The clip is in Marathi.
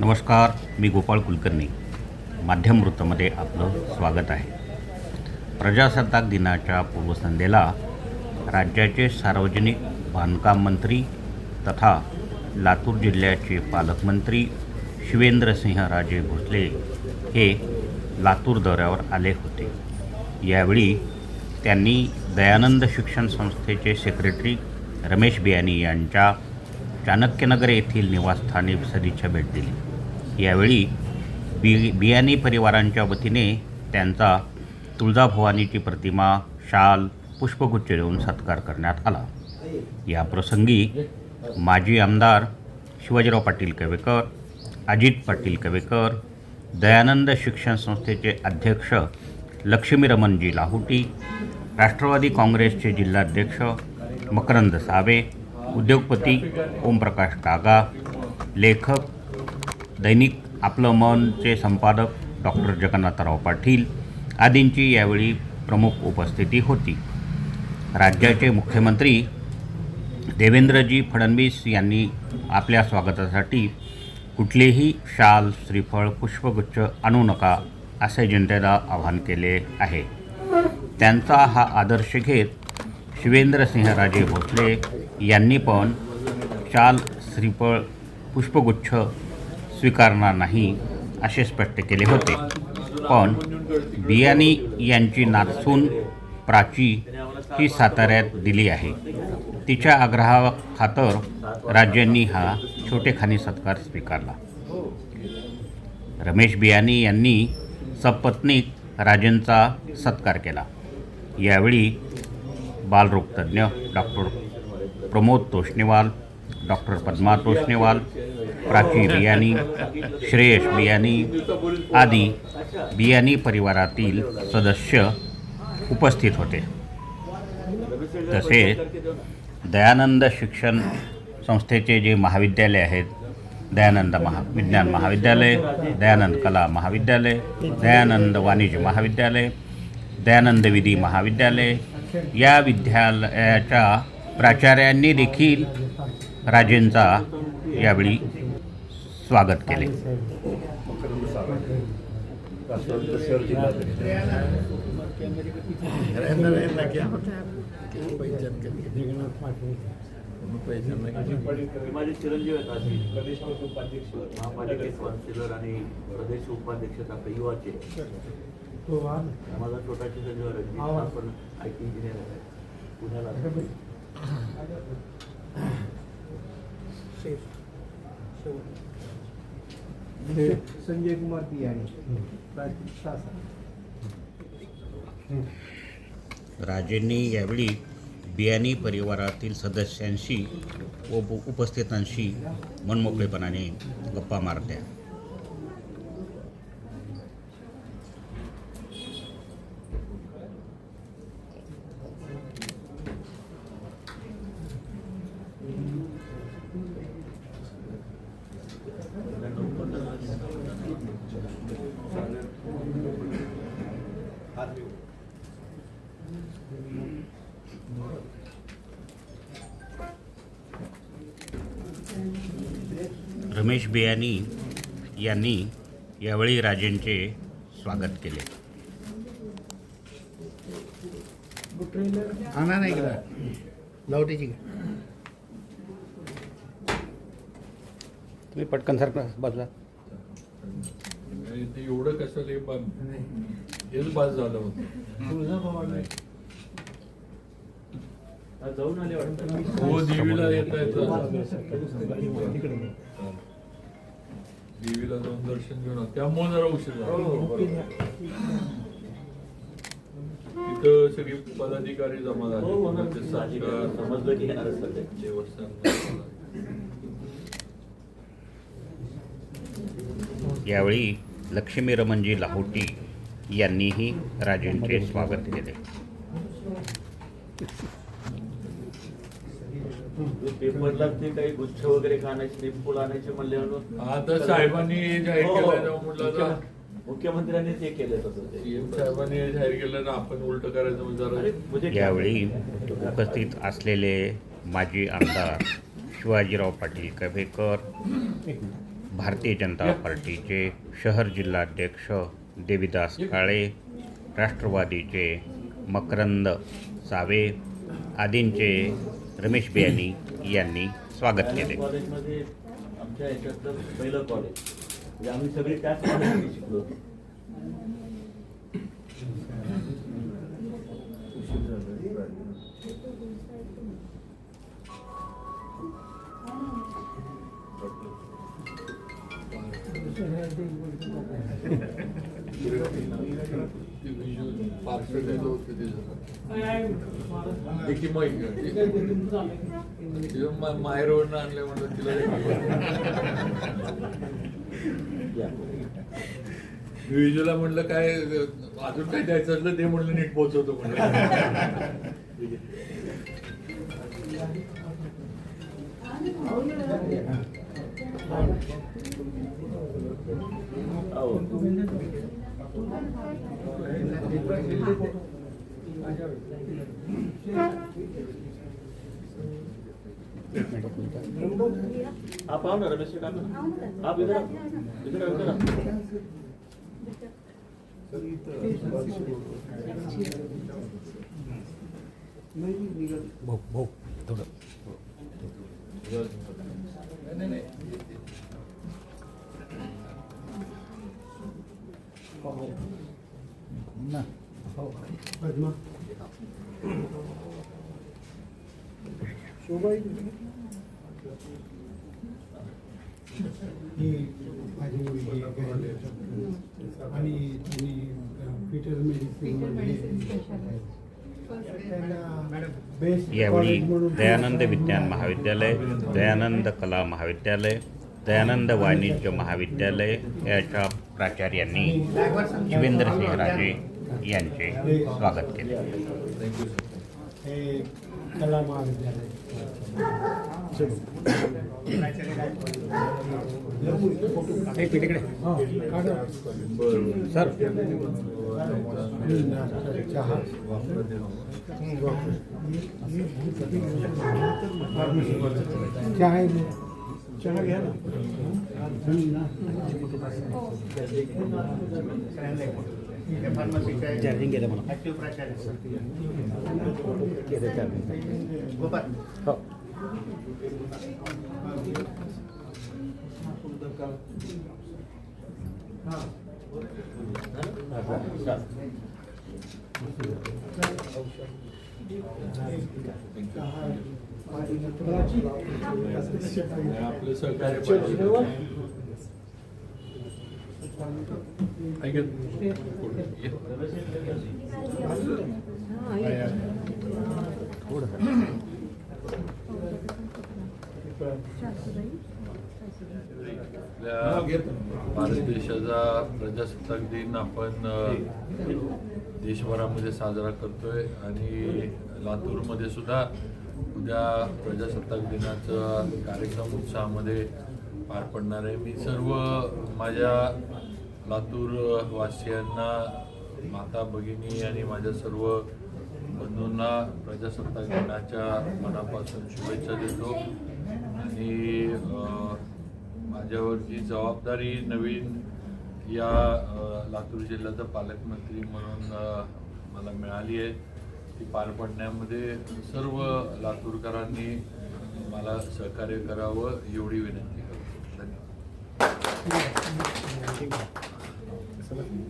नमस्कार मी गोपाळ कुलकर्णी. माध्यम वृत्तमध्ये आपलं स्वागत आहे. प्रजासत्ताक दिनाच्या पूर्वसंध्येला राज्याचे सार्वजनिक बांधकाम मंत्री तथा लातूर जिल्ह्याचे पालकमंत्री शिवेंद्रसिंहराजे भोसले हे लातूर दौऱ्यावर आले होते. यावेळी त्यांनी दयानंद शिक्षण संस्थेचे सेक्रेटरी रमेश बियानी यांच्या चाणक्यनगर येथील निवासस्थानी सदिच्छा भेट दिली. यावेळी बि बियाणी परिवारांच्या वतीने त्यांचा तुळजाभवानीची प्रतिमा शाल पुष्पगुच्छ देऊन सत्कार करण्यात आला. या प्रसंगी माजी आमदार शिवाजीराव पाटील कवेकर अजित पाटील कवेकर दयानंद शिक्षण संस्थेचे अध्यक्ष लक्ष्मीरमणजी लाहुटी राष्ट्रवादी काँग्रेसचे जिल्हाध्यक्ष मकरंद सावे उद्योगपती ओमप्रकाश कागा लेखक दैनिक आपलं मनचे संपादक डॉक्टर जगन्नाथराव पाटील आदींची यावेळी प्रमुख उपस्थिती होती. राज्याचे मुख्यमंत्री देवेंद्रजी फडणवीस यांनी आपल्या स्वागतासाठी कुठलेही शाल श्रीफळ पुष्पगुच्छ आणू नका असे जनतेला आवाहन केले आहे. त्यांचा हा आदर्श घेत शिवेंद्रसिंहराजे भोसले यांनी पण शाल श्रीफळ पुष्पगुच्छ स्वीकारणार नाही असे स्पष्ट केले होते. पण बियाणी यांची नातसून प्राची ही साताऱ्यात दिली आहे. तिच्या आग्रहाखातर राज्यांनी हा छोटेखानी सत्कार स्वीकारला. रमेश बियाणी यांनी सपत्नीक राजेंचा सत्कार केला. यावेळी बालरोगतज्ञ डॉक्टर प्रमोद तोष्णेवाल डॉक्टर पद्मा तोष्णेवाल प्राची बियाणी श्रेयश बियाणी आदी बियाणी परिवारातील सदस्य उपस्थित होते. तसेच दयानंद शिक्षण संस्थेचे जे महाविद्यालय आहेत दयानंद महा विज्ञान महाविद्यालय दयानंद कला महाविद्यालय दयानंद वाणिज्य महाविद्यालय दयानंद विधी महाविद्यालय या विद्यालयाच्या प्राचार्यांनी देखील राजेंचा यावेळी स्वागत केले. माझे चिरंजीव आहेत आधी प्रदेश उपाध्यक्ष महापालिकेचे काउन्सिलर आणि प्रदेश उपाध्यक्ष आता युवाचे माझा छोटा चिरंजीव रणजित हा आय टी इंजिनियर आहे पुण्याला शेवट संजय कुमार पियाणी राजेंनी यावेळी बियाणी परिवारातील सदस्यांशी व उप- उपस्थितांशी मनमोकळेपणाने गप्पा मारल्या. रमेश बियाणी यांनी यावेळी राजेंचे स्वागत केले. आणा नाही का लावटीची तुम्ही पटकन सारखं बाजूला. ते एवढं कसं लय हेच बाद झालं होतं. आज जाऊन आले वाटतं. हो देवीला येता येतं. देवीला जाऊन दर्शन घेऊन. त्यामुळे जरा उशीर झाला. तिथं सगळी पदाधिकारी जमा झाले. हो. सत्कार, समजलं की. देवस्थान यावेळी लक्ष्मी रमणजी लाहोटी यांनीही राजेंचे स्वागत केले. पेपरला ते काही गुच्छ वगैरे आणायचे फुल आणायचे म्हणल्यावर आता साहेबांनी जाहीर हो, केलं म्हटलं मुख्यमं- मुख्यमंत्र्यांनी ते केलं तसं साहेबांनी जाहीर केलं ना आपण उलट करायचं म्हणजे यावेळी उपस्थित असलेले माजी आमदार शिवाजीराव पाटील कभेकर भारतीय जनता पार्टीचे शहर जिल्हाध्यक्ष देविदास काळे राष्ट्रवादीचे मकरंद सावे आदींचे रमेश बियानी यांनी स्वागत केले. कॉलेजमध्ये आमच्या याच्यातलं पहिलं कॉलेज म्हणजे आम्ही सगळे त्याच कॉलेजमध्ये शिकलो माहेरवरनं आणलं म्हणलं तिला विजूला म्हणलं काय अजून काय द्यायचं असलं ते म्हणलं नीट पोहोचवतो म्हणलं आप आओ ना रमेश आप इधर इधर इधर भाऊ भाऊ थोडं पद्मा शोभा ही माझी मुलगी आहे. आणि तुम्ही पीटर यावेळी दयानंद विज्ञान महाविद्यालय दयानंद कला महाविद्यालय दयानंद वाणिज्य महाविद्यालय याच्या प्राचार्यांनी राजे यांचे स्वागत केले. हे महाविद्यालय सर. चहा चहा आहे ना? चहा घ्या ना चार्जिंग गेलं मला आपलं सहकार्य I get. Yeah. आपल्या भारत देशाचा प्रजासत्ताक दिन आपण देशभरामध्ये साजरा करतोय आणि लातूरमध्ये सुद्धा उद्या प्रजासत्ताक दिनाचा कार्यक्रम उत्साहामध्ये पार पडणार आहे मी सर्व माझ्या लातूर वासियांना माता भगिनी आणि माझ्या सर्व बंधूंना प्रजासत्ताक दिनाच्या मनापासून शुभेच्छा देतो. आणि माझ्यावर जी जबाबदारी नवीन या लातूर जिल्ह्याचा पालकमंत्री म्हणून मला मिळाली आहे ती पार पडण्यामध्ये सर्व लातूरकरांनी मला सहकार्य करावं एवढी विनंती करतो. धन्यवाद. Gracias.